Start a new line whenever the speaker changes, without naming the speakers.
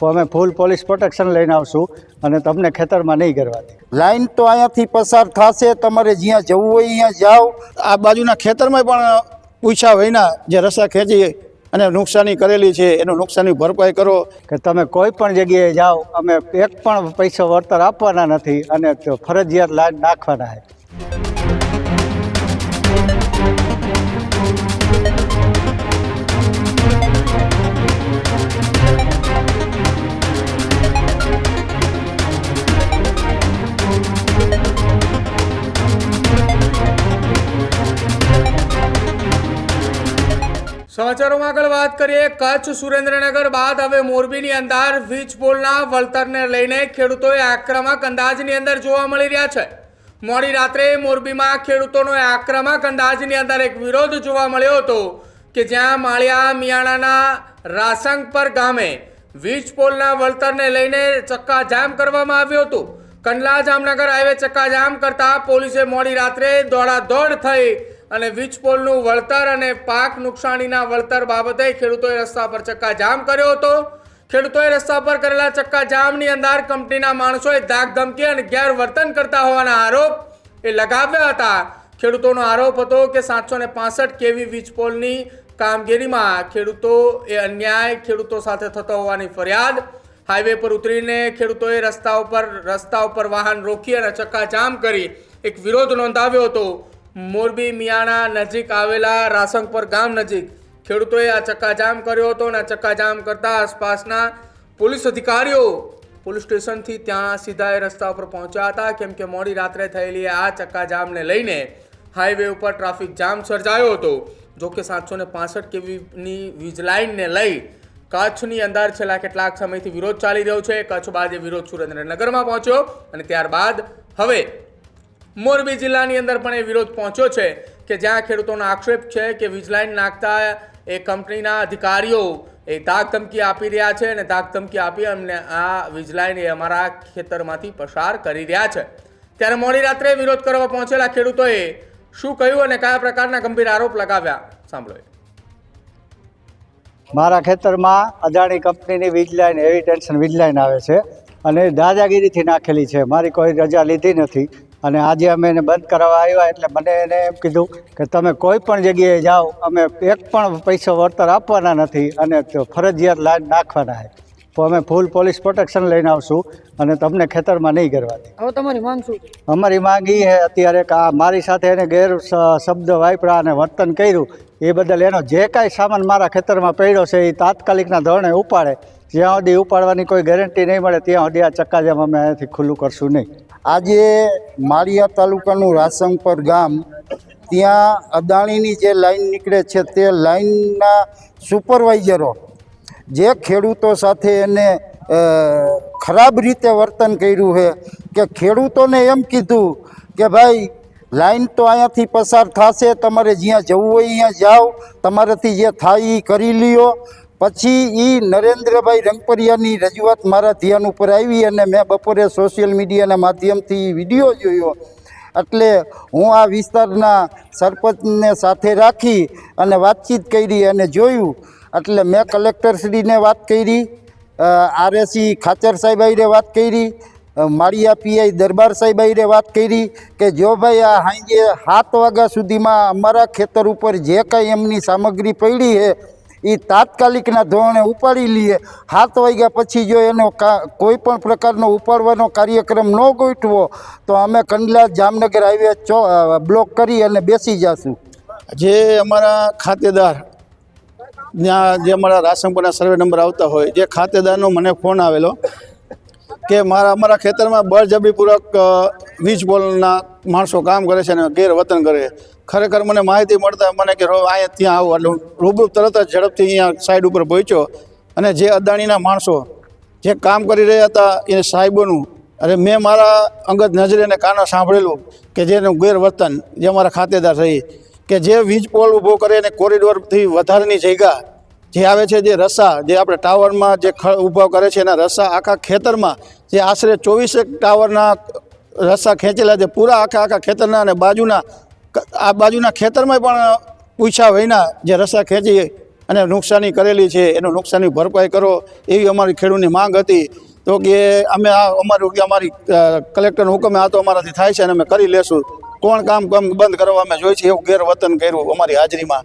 તો અમે ફૂલ police protection લઈને આવશું અને તમને ખેતરમાં નહીં કરવા દે
લાઈન તો અહીંયાથી પસાર થશે તમારે જ્યાં જવું હોય અહીંયા જાઓ.
આ બાજુના ખેતરમાં પણ પૂછ્યા વિના જે રસ્તા ખેંચી અને નુકસાની કરેલી છે એનું નુકસાની ભરપાઈ કરો.
કે તમે કોઈ પણ જગ્યાએ જાઓ અમે એક પણ પૈસા વળતર આપવાના નથી અને ફરજિયાત લાઈન નાખવાના છે.
સમાચારોમાં આગળ વાત કરીએ. કચ્છ સુરેન્દ્રનગર બાદ હવે મોરબીની અંદર વીજ પોલના વળતરને લઈને ખેડૂતોએ આક્રમક અંદાજની અંદર જોવા મળી રહ્યા છે. મોડી રાત્રે મોરબીમાં ખેડૂતોનો આક્રમક અંદાજની અંદર એક વિરોધ જોવા મળ્યો હતો કે જ્યાં માળિયા મિયાણાના રાસંગપર ગામે વીજ પોલના વળતરને લઈને ચક્કાજામ કરવામાં આવ્યું હતું. કંડલા જામનગર હાઈવે ચક્કાજામ કરતા પોલીસે મોડી રાત્રે દોડાદોડ થઈ અને વીજ પોલનું વળતર અને પાક નુકસાનીના વળતર બાબતે ખેડૂતોએ રસ્તા પર ચક્કાજામ કર્યો હતો. ખેડૂતોએ રસ્તા પર કરેલા ચક્કાજામની અંદર કંપનીના માણસોએ ધાક ધમકી અને ગેરવર્તન કરતા હોવાના આરોપ એ લગાવ્યા હતા. ખેડૂતોનો આરોપ હતો કે સાતસો ને પાસઠ કેવી વીજ પોલની કામગીરીમાં ખેડૂતો એ અન્યાય ખેડૂતો સાથે થતો હોવાની ફરિયાદ. હાઈવે પર ઉતરીને ખેડૂતોએ રસ્તા ઉપર રસ્તા ઉપર વાહન રોકી અને ચક્કાજામ કરી એક વિરોધ નોંધાવ્યો હતો. મોરબી મિયાણા નજીક આવેલા રાસંગપર ગામ નજીક ખેડૂતોએ આ ચક્કાજામ કર્યો હતો અને આ ચક્કાજામ કરતા આસપાસના પોલીસ અધિકારીઓ પોલીસ સ્ટેશનથી ત્યાં સીધા એ રસ્તા ઉપર પહોંચ્યા હતા. કેમ કે મોડી રાત્રે થયેલી આ ચક્કાજામને લઈને હાઈવે ઉપર ટ્રાફિક જામ સર્જાયો હતો. જો કે સાતસો ને પાસઠ કેવીની વીજ લાઇનને લઈ કચ્છની અંદર છેલ્લા કેટલાક સમયથી વિરોધ ચાલી રહ્યો છે. કચ્છ બાદ એ વિરોધ સુરેન્દ્રનગરમાં પહોંચ્યો અને ત્યારબાદ હવે મોરબી જિલ્લાની અંદર પણ એ વિરોધ પહોંચ્યો છે કે જ્યાં ખેડૂતોનો આક્ષેપ છે કે વીજલાઇન નાખતા એ કંપનીના અધિકારીઓ એ તાક ધમકી આપી રહ્યા છે અને તાક ધમકી આપી અમને આ વીજલાઇન એ અમારા ખેતરમાંથી પસાર કરી રહ્યા છે. ત્યારે મોડી રાત્રે વિરોધ કરવા પહોંચેલા ખેડૂતોએ શું કહ્યું અને કયા પ્રકારના ગંભીર આરોપ લગાવ્યા? સાંભળો
મારા ખેતરમાં અદાણી કંપનીની વીજ લાઈન હેવી ટેન્શન વીજ લાઈન આવે છે અને દાદાગીરીથી નાખેલી છે. મારી કોઈ રજા લીધી નથી. અને આજે અમે એને બંધ કરાવવા આવ્યા એટલે મને એને એમ કીધું કે તમે કોઈ પણ જગ્યાએ જાઓ અમે એક પણ પૈસો વળતર આપવાના નથી અને ફરજિયાત લાઈન નાખવાના છે. તો અમે ફૂલ પોલીસ પ્રોટેક્શન લઈને આવશું અને તમને ખેતરમાં નહીં કરવા દે
હવે તમારી માંગ શું
અમારી માંગ એ છે અત્યારે કે આ મારી સાથે એને ગેર શબ્દ વાપરા અને વર્તન કર્યું. એ બદલ એનો જે કાંઈ સામાન મારા ખેતરમાં પડ્યો છે એ તાત્કાલિકના ધોરણે ઉપાડે. જ્યાં સુધી ઉપાડવાની કોઈ ગેરંટી નહીં મળે ત્યાં સુધી આ ચક્કાજામ અમે અહીંયાથી ખુલ્લું કરશું નહીં.
આજે માળિયા તાલુકાનું રાસંગપર ગામ, ત્યાં અદાણીની જે લાઈન નીકળે છે તે લાઈનના સુપરવાઇઝરો જે ખેડૂતો સાથે એને ખરાબ રીતે વર્તન કર્યું છે કે ખેડૂતોને એમ કીધું કે ભાઈ, લાઈન તો અહીંયાથી પસાર થશે, તમારે જ્યાં જવું હોય અહીંયા જાઓ, તમારાથી જે થાય એ કરી લ્યો. પછી એ નરેન્દ્રભાઈ રંગપરિયાની રજૂઆત મારા ધ્યાન ઉપર આવી અને મેં બપોરે સોશિયલ મીડિયાના માધ્યમથી વીડિયો જોયો. એટલે હું આ વિસ્તારના સરપંચને સાથે રાખી અને વાતચીત કરી અને જોયું. એટલે મેં કલેક્ટરશ્રીને વાત કરી આરએસી ખાચર સાહેબ આઈને વાત કરી માળિયા પીઆઈ દરબાર સાહેબ આઈને વાત કરી કે જો ભાઈ આ સાંજે સાત વાગ્યા સુધીમાં અમારા ખેતર ઉપર જે કાંઈ એમની સામગ્રી પડી છે એ તાત્કાલિકના ધોરણે ઉપાડી લઈએ સાત વાગ્યા પછી જો એનો કોઈ પણ પ્રકારનો ઉપાડવાનો કાર્યક્રમ ન ગોઠવો તો અમે કંડલા જામનગર હાઈવે ચો બ્લોક કરી અને બેસી જશું.
જે અમારા ખાતેદાર ત્યાં જે અમારા રાસનપુરના સર્વે નંબર આવતા હોય જે ખાતેદારનો મને ફોન આવેલો કે મારા અમારા ખેતરમાં બળજબરીપૂર્વક અ, વીજ બોલના માણસો કામ કરે છે અને ગેરવતન કરે છે. ખરેખર મને માહિતી મળતા મને કે અહીંયા ત્યાં આવું. એટલે રૂબરૂ તરત જ ઝડપથી અહીંયા સાઈડ ઉપર પહોંચ્યો અને જે અદાણીના માણસો જે કામ કરી રહ્યા હતા એ સાહેબોનું અને મેં મારા અંગત નજરે અને કાનો સાંભળેલું કે જેનું ગેરવર્તન, જે મારા ખાતેદાર રહી કે જે વીજ પોલ ઊભો કરે અને કોરિડોરથી વધારેની જગ્યા જે આવે છે, જે રસ્સા, જે આપણે ટાવરમાં જે ખ ઊભા કરે છે એના રસ્સા આખા ખેતરમાં, જે આશરે ચોવીસેક ટાવરના રસ્સા ખેંચેલા છે, પૂરા આખા આખા ખેતરના અને બાજુના આ બાજુના ખેતરમાં પણ પૂછ્યા વિના જે રસા ખેંચી અને નુકસાની કરેલી છે, એનું નુકસાની ભરપાઈ કરો એવી અમારી ખેડૂતની માંગ હતી. તો કે અમે આ અમારું અમારી કલેક્ટરનો હુકમ આ તો અમારાથી થાય છે અને અમે કરી લેશું. કોણ કામ કામ બંધ કરવા અમે જોઈ છે એવું ગેરવતન કર્યું અમારી હાજરીમાં.